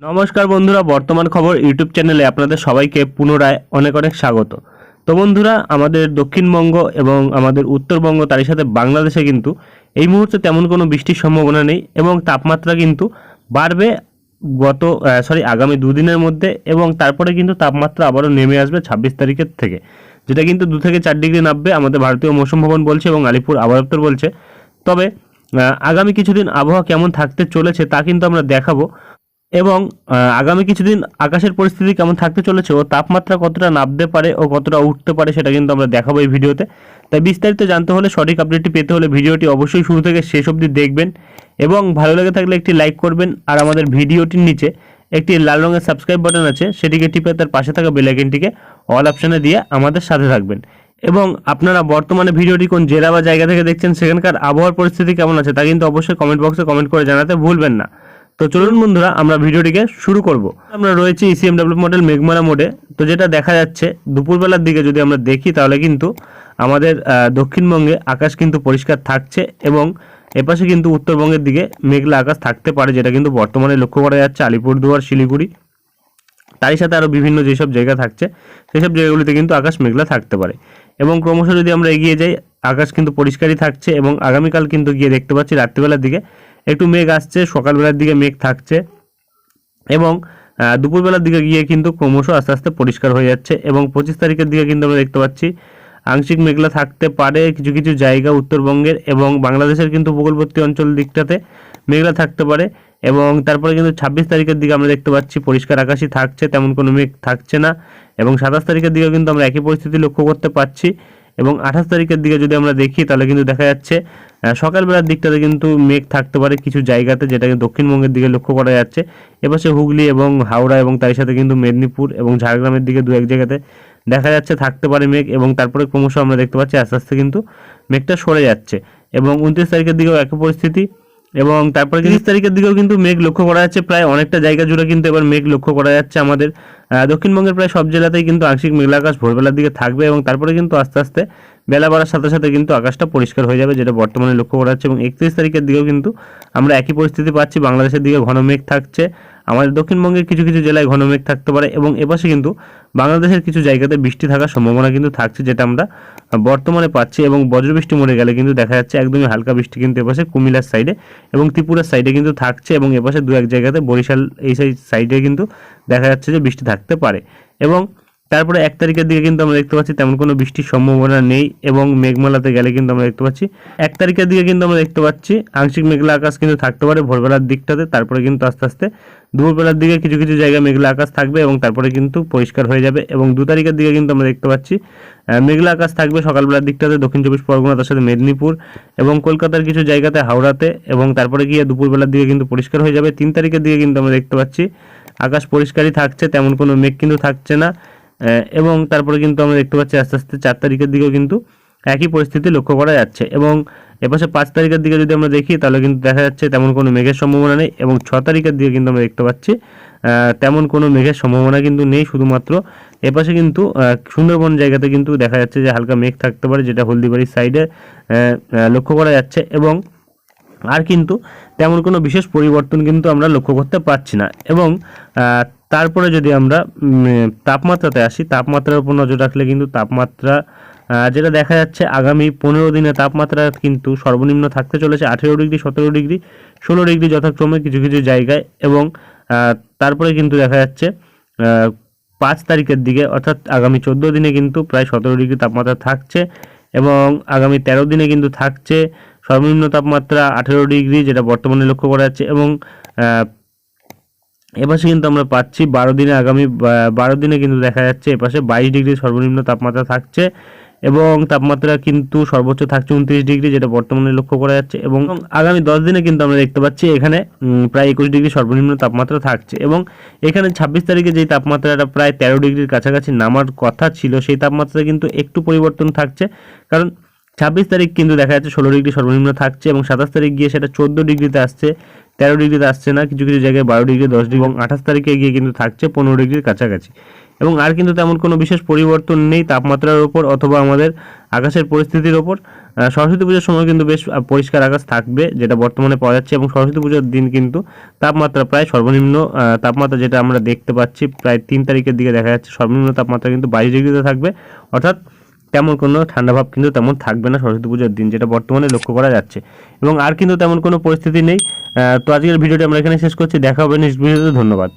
নমস্কার বন্ধুরা, বর্তমান খবর ইউটিউব চ্যানেলে আপনাদের সবাইকে পুনরায় অনেক অনেক স্বাগত। তো বন্ধুরা, আমাদের দক্ষিণবঙ্গ এবং আমাদের উত্তরবঙ্গ, তারই সাথে বাংলাদেশে কিন্তু এই মুহূর্তে তেমন কোনো বৃষ্টির সম্ভাবনা নেই এবং তাপমাত্রা কিন্তু বাড়বে গত সরি আগামী দুদিনের মধ্যে এবং তারপরে কিন্তু তাপমাত্রা আবারও নেমে আসবে ছাব্বিশ তারিখের থেকে। যেটা কিন্তু দু থেকে চার ডিগ্রি নামবে, আমাদের ভারতীয় মৌসুম ভবন বলছে এবং আলিপুর আবহাওয়া দপ্তর বলছে। তবে আগামী কিছুদিন আবহাওয়া কেমন থাকতে চলেছে তা কিন্তু আমরা দেখাবো। এবং আগামী কিছুদিন আকাশের পরিস্থিতি কেমন থাকতে চলেছে ও তাপমাত্রা কতটা নামতে পারে ও কতটা উঠতে পারে সেটা কিন্তু আমরা দেখাবো এই ভিডিওতে। তাই বিস্তারিত জানতে হলে সঠিক আপডেটটি পেতে হলে ভিডিওটি অবশ্যই শুরু থেকে শেষ অবধি দেখবেন এবং ভালো লেগে থাকলে একটি লাইক করবেন আর আমাদের ভিডিওটির নিচে একটি লাল রঙের সাবস্ক্রাইব বাটন আছে, সেটিকে টিপে তার পাশে থাকা বেল আইকনটিকে অল অপশানে দিয়ে আমাদের সাথে থাকবেন। এবং আপনারা বর্তমানে ভিডিওটি কোন জেলা বা জায়গা থেকে দেখছেন সেখানকার আবহাওয়ার পরিস্থিতি কেমন আছে তা কিন্তু অবশ্যই কমেন্ট বক্সে কমেন্ট করে জানাতে ভুলবেন না। তো চলুন বন্ধুরা, আমরা ভিডিওটিকে শুরু করব। আমরা রয়েছি ইসিএমডব্লিউ মডেল মেঘমালা মোডে তো যেটা দেখা যাচ্ছে, দুপুরবেলার দিকে যদি আমরা দেখি, তাহলে কিন্তু আমাদের দক্ষিণবঙ্গে আকাশ কিন্তু পরিষ্কার থাকছে এবং এপাশে কিন্তু উত্তরবঙ্গের দিকে মেঘলা আকাশ থাকতে পারে, যেটা কিন্তু বর্তমানে লক্ষ্য করা যাচ্ছে আলিপুরদুয়ার, শিলিগুড়ি। তারই সাথে আরও বিভিন্ন যেসব জায়গা থাকছে, সেসব জায়গাগুলিতে কিন্তু আকাশ মেঘলা থাকতে পারে। এবং ক্রমশ যদি আমরা এগিয়ে যাই, আকাশ কিন্তু পরিষ্কারই থাকছে এবং আগামীকাল কিন্তু গিয়ে দেখতে পাচ্ছি রাত্রিবেলার দিকে একটু মেঘ আসছে, সকালবেলার দিকে মেঘ থাকছে এবং দুপুরবেলার দিকে গিয়ে কিন্তু ক্রমশ আস্তে আস্তে পরিষ্কার হয়ে যাচ্ছে এবং পঁচিশ তারিখের দিকে কিন্তু আমরা দেখতে পাচ্ছি আংশিক মেঘলা থাকতে পারে কিছু কিছু জায়গা উত্তরবঙ্গের এবং বাংলাদেশের কিন্তু উপকূলবর্তী অঞ্চল দিকটাতে মেঘলা থাকতে পারে এবং তারপরে কিন্তু ছাব্বিশ তারিখের দিকে আমরা দেখতে পাচ্ছি পরিষ্কার আকাশই থাকছে, তেমন কোনো মেঘ থাকছে না এবং সাতাশ তারিখের দিকে কিন্তু আমরা একই পরিস্থিতি লক্ষ্য করতে পারছি এবং আঠাশ তারিখের দিকে যদি আমরা দেখি, তাহলে কিন্তু দেখা যাচ্ছে সকালবেলার দিকটাতে কিন্তু মেঘ থাকতে পারে কিছু জায়গাতে, যেটাকে দক্ষিণবঙ্গের দিকে লক্ষ্য করা যাচ্ছে। এপাশে হুগলি এবং হাওড়া এবং তার সাথে কিন্তু মেদিনীপুর এবং ঝাড়গ্রামের দিকে দু এক জায়গাতে দেখা যাচ্ছে থাকতে পারে মেঘ এবং তারপরে ক্রমশ আমরা দেখতে পাচ্ছি আস্তে আস্তে কিন্তু মেঘটা সরে যাচ্ছে। এবং উনত্রিশ তারিখের দিকেও একই পরিস্থিতি এবং তারপরে তিরিশ তারিখের দিকেও কিন্তু মেঘ লক্ষ্য করা যাচ্ছে। প্রায় অনেকটা জায়গা জুড়ে কিন্তু এবার মেঘ লক্ষ্য করা যাচ্ছে আমাদের। দক্ষিণবঙ্গের প্রায় সব জেলাতেই কিন্তু আংশিক মেঘলা আকাশ ভোরবেলার দিকে থাকবে এবং তারপরে কিন্তু আস্তে আস্তে বেলা বাড়ার সাথে সাথে কিন্তু আকাশটা পরিষ্কার হয়ে যাবে, যেটা বর্তমানে লক্ষ্য করা যাচ্ছে। এবং একত্রিশ তারিখের দিকেও কিন্তু আমরা একই পরিস্থিতি পাচ্ছি। বাংলাদেশের দিকে ঘন মেঘ থাকছে। আমাদের দক্ষিণবঙ্গের কিছু কিছু জেলায় ঘন মেঘ থাকতে পারে এবং এপাশে কিন্তু বাংলাদেশের কিছু জায়গাতে বৃষ্টি থাকার সম্ভাবনা কিন্তু থাকছে, যেটা আমরা বর্তমানে পাচ্ছি এবং বজ্রবৃষ্টি মরে গেলে কিন্তু দেখা যাচ্ছে একদমই হালকা বৃষ্টি কিন্তু এপাশে কুমিল্লার সাইডে এবং ত্রিপুরার সাইডে কিন্তু থাকছে এবং এপাশে দু এক জায়গাতে বরিশাল এই সাইডে কিন্তু দেখা যাচ্ছে যে বৃষ্টি থাকতে পারে। এবং তারপরে এক তারিখের দিকে কিন্তু আমরা দেখতে পাচ্ছি তেমন কোনো বৃষ্টির সম্ভাবনা নেই এবং মেঘমালাতে গেলে কিন্তু আমরা দেখতে পাচ্ছি, এক তারিখের দিকে কিন্তু আমরা দেখতে পাচ্ছি আংশিক মেঘলা আকাশ কিন্তু থাকতে পারে ভোরবেলার দিকটাতে, তারপরে কিন্তু আস্তে আস্তে দুপুরবেলার দিকে কিছু কিছু জায়গায় মেঘলা আকাশ থাকবে এবং তারপরে কিন্তু পরিষ্কার হয়ে যাবে এবং দু তারিখের দিকে কিন্তু আমরা দেখতে পাচ্ছি মেঘলা আকাশ থাকবে সকালবেলার দিকটাতে, দক্ষিণ চব্বিশ পরগনা, তার সাথে মেদিনীপুর এবং কলকাতার কিছু জায়গাতে হাওড়াতে এবং তারপরে গিয়ে দুপুরবেলার দিকে কিন্তু পরিষ্কার হয়ে যাবে। তিন তারিখের দিকে কিন্তু আমরা দেখতে পাচ্ছি, আকাশ পরিষ্কারই থাকছে, তেমন কোনো মেঘ কিন্তু থাকছে না। এবং তারপরে কিন্তু আমরা দেখতে পাচ্ছি আস্তে আস্তে চার তারিখের দিকেও কিন্তু একই পরিস্থিতি লক্ষ্য করা যাচ্ছে এবং এপাশে পাঁচ তারিখের দিকে যদি আমরা দেখি, তাহলে কিন্তু দেখা যাচ্ছে তেমন কোনো মেঘের সম্ভাবনা নেই এবং ছ তারিখের দিকে কিন্তু আমরা দেখতে পাচ্ছি তেমন কোনো মেঘের সম্ভাবনা কিন্তু নেই শুধুমাত্র। এপাশে কিন্তু সুন্দরবন জায়গাতে কিন্তু দেখা যাচ্ছে যে হালকা মেঘ থাকতে পারে, যেটা হলদিবাড়ির সাইডে লক্ষ্য করা যাচ্ছে এবং আর কিন্তু তেমন কোনো বিশেষ পরিবর্তন কিন্তু আমরা লক্ষ্য করতে পারছি না এবং তারপরে যদি আমরা তাপমাত্রাতে আসি, তাপমাত্রার উপর নজর রাখলে কিন্তু তাপমাত্রা যেটা দেখা যাচ্ছে আগামী পনেরো দিনে তাপমাত্রা কিন্তু সর্বনিম্ন থাকতে চলেছে আঠেরো ডিগ্রি, সতেরো ডিগ্রি, ষোলো ডিগ্রি যথাক্রমে কিছু কিছু জায়গায় এবং তারপরে কিন্তু দেখা যাচ্ছে পাঁচ তারিখের দিকে অর্থাৎ আগামী চোদ্দ দিনে কিন্তু প্রায় সতেরো ডিগ্রি তাপমাত্রা থাকছে এবং আগামী তেরো দিনে কিন্তু থাকছে সর্বনিম্ন তাপমাত্রা আঠেরো ডিগ্রি যেটা বর্তমানে লক্ষ্য করা যাচ্ছে এবং এপাশে কিন্তু আমরা পাচ্ছি বারো দিনে আগামী বারো দিনে কিন্তু দেখা যাচ্ছে এপাশে বাইশ ডিগ্রি সর্বনিম্ন তাপমাত্রা থাকছে এবং তাপমাত্রা কিন্তু সর্বোচ্চ থাকছে উনত্রিশ ডিগ্রি যেটা বর্তমানে লক্ষ্য করা যাচ্ছে এবং আগামী দশ দিনে কিন্তু আমরা দেখতে পাচ্ছি এখানে প্রায় একুশ ডিগ্রি সর্বনিম্ন তাপমাত্রা থাকছে এবং এখানে ছাব্বিশ তারিখে যেই তাপমাত্রাটা প্রায় তেরো ডিগ্রির কাছাকাছি নামার কথা ছিল সেই তাপমাত্রা কিন্তু একটু পরিবর্তন থাকছে। কারণ ছাব্বিশ তারিখ কিন্তু দেখা যাচ্ছে ষোলো ডিগ্রি সর্বনিম্ন থাকছে এবং সাতাশ তারিখ গিয়ে সেটা চোদ্দ ডিগ্রিতে আসছে, তেরো ডিগ্রিতে আসছে না, কিছু কিছু জায়গায় বারো ডিগ্রি, দশ ডিগ্রি এবং আঠাশ তারিখে গিয়ে কিন্তু থাকছে পনেরো ডিগ্রির কাছাকাছি। এবং আর কিন্তু তেমন কোনো বিশেষ পরিবর্তন নেই তাপমাত্রার ওপর অথবা আমাদের আকাশের পরিস্থিতির ওপর। সরস্বতী পুজোর সময় কিন্তু বেশ পরিষ্কার আকাশ থাকবে, যেটা বর্তমানে পাওয়া যাচ্ছে এবং সরস্বতী পুজোর দিন কিন্তু তাপমাত্রা প্রায় সর্বনিম্ন তাপমাত্রা যেটা আমরা দেখতে পাচ্ছি, প্রায় তিন তারিখের দিকে দেখা যাচ্ছে সর্বনিম্ন তাপমাত্রা কিন্তু বাইশ ডিগ্রিতে থাকবে। অর্থাৎ তেমন কোনো ঠান্ডা ভাব কিন্তু তেমন থাকবে না সরস্বতী পুজোর দিন, যেটা বর্তমানে লক্ষ্য করা যাচ্ছে। এবং আর কিন্তু তেমন কোনো পরিস্থিতি নেই। তো আজকের ভিডিওটি আমরা এখানে শেষ করছি। দেখা হবে নেক্সট ভিডিওতে ধন্যবাদ।